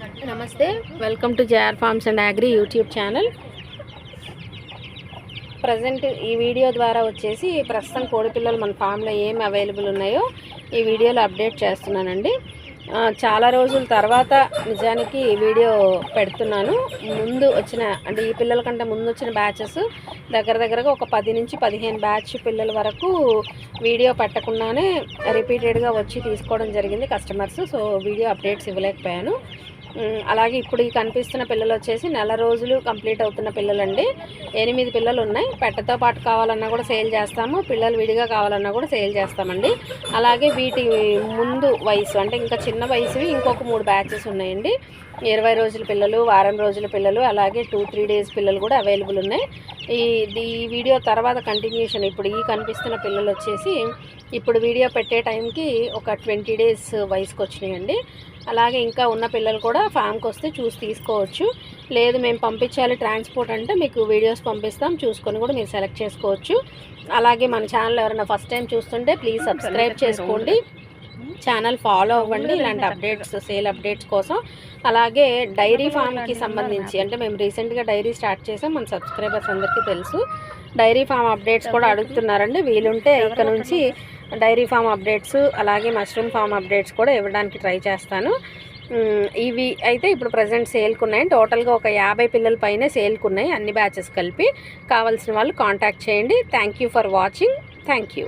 నమస్తే welcome to JR farms and agri YouTube channel. Present ఈ video ద్వారా వచ్చేసి ప్రస్తుతం కోడిపిల్లలు మన ఫామ్లో ఏమి అవైలబుల్ ఉన్నాయో ఈ వీడియోలో అప్డేట్ చేస్తున్నానండి. చాలా రోజుల తర్వాత నిజానికి ఈ వీడియో పెడుతున్నాను. ముందు వచ్చిన అంటే ఈ పిల్లల కంటే ముందు వచ్చిన బ్యాచెస్ దగ్గర దగ్గరగా ఒక పది నుంచి పదిహేను బ్యాచ్ పిల్లల వరకు వీడియో పెట్టకుండానే రిపీటెడ్గా వచ్చి తీసుకోవడం జరిగింది కస్టమర్స్ సో వీడియో అప్డేట్స్ ఇవ్వలేకపోయాను. అలాగే ఇప్పుడు ఈ కనిపిస్తున్న పిల్లలు వచ్చేసి నెల రోజులు కంప్లీట్ అవుతున్న పిల్లలండి. ఎనిమిది పిల్లలు ఉన్నాయి. పెట్టతో పాటు కావాలన్నా కూడా సేల్ చేస్తాము. పిల్లలు విడిగా కావాలన్నా కూడా సేల్ చేస్తామండి. అలాగే వీటి ముందు వయసు అంటే ఇంకా చిన్న వయసువి ఇంకొక మూడు బ్యాచెస్ ఉన్నాయండి. ఇరవై రోజుల పిల్లలు వారం రోజుల పిల్లలు అలాగే టూ త్రీ డేస్ పిల్లలు కూడా అవైలబుల్ ఉన్నాయి. ఈ ఈ వీడియో తర్వాత కంటిన్యూషన్ ఇప్పుడు ఈ కనిపిస్తున్న పిల్లలు వచ్చేసి ఇప్పుడు వీడియో పెట్టే టైంకి ఒక ట్వంటీ డేస్ వయసుకి వచ్చినాయండి. అలాగే ఇంకా ఉన్న పిల్లలు కూడా ఫామ్కి వస్తే చూసి తీసుకోవచ్చు. లేదు మేము పంపించాలి ట్రాన్స్పోర్ట్ అంటే మీకు వీడియోస్ పంపిస్తాం చూసుకొని కూడా మీరు సెలెక్ట్ చేసుకోవచ్చు. అలాగే మన ఛానల్ ఎవరైనా ఫస్ట్ టైం చూస్తుంటే ప్లీజ్ సబ్స్క్రైబ్ చేసుకోండి. ఛానల్ ఫాలో అవ్వండి. ఇలాంటి అప్డేట్స్ సేల్ అప్డేట్స్ కోసం అలాగే డైరీ ఫామ్కి సంబంధించి అంటే మేము రీసెంట్గా డైరీ స్టార్ట్ చేసాం. మన సబ్స్క్రైబర్స్ అందరికీ తెలుసు. డైరీ ఫామ్ అప్డేట్స్ కూడా అడుగుతున్నారండి. వీలుంటే ఇక్కడ నుంచి డైరీ ఫామ్ అప్డేట్స్ అలాగే మష్రూమ్ ఫామ్ అప్డేట్స్ కూడా ఇవ్వడానికి ట్రై చేస్తాను. ఇవి అయితే ఇప్పుడు ప్రజెంట్ సేల్కున్నాయి టోటల్గా ఒక యాభై పిల్లల పైన సేల్కి ఉన్నాయి. అన్ని బ్యాచెస్ కలిపి కావాల్సిన వాళ్ళు కాంటాక్ట్ చేయండి. Thank you for watching. Thank you.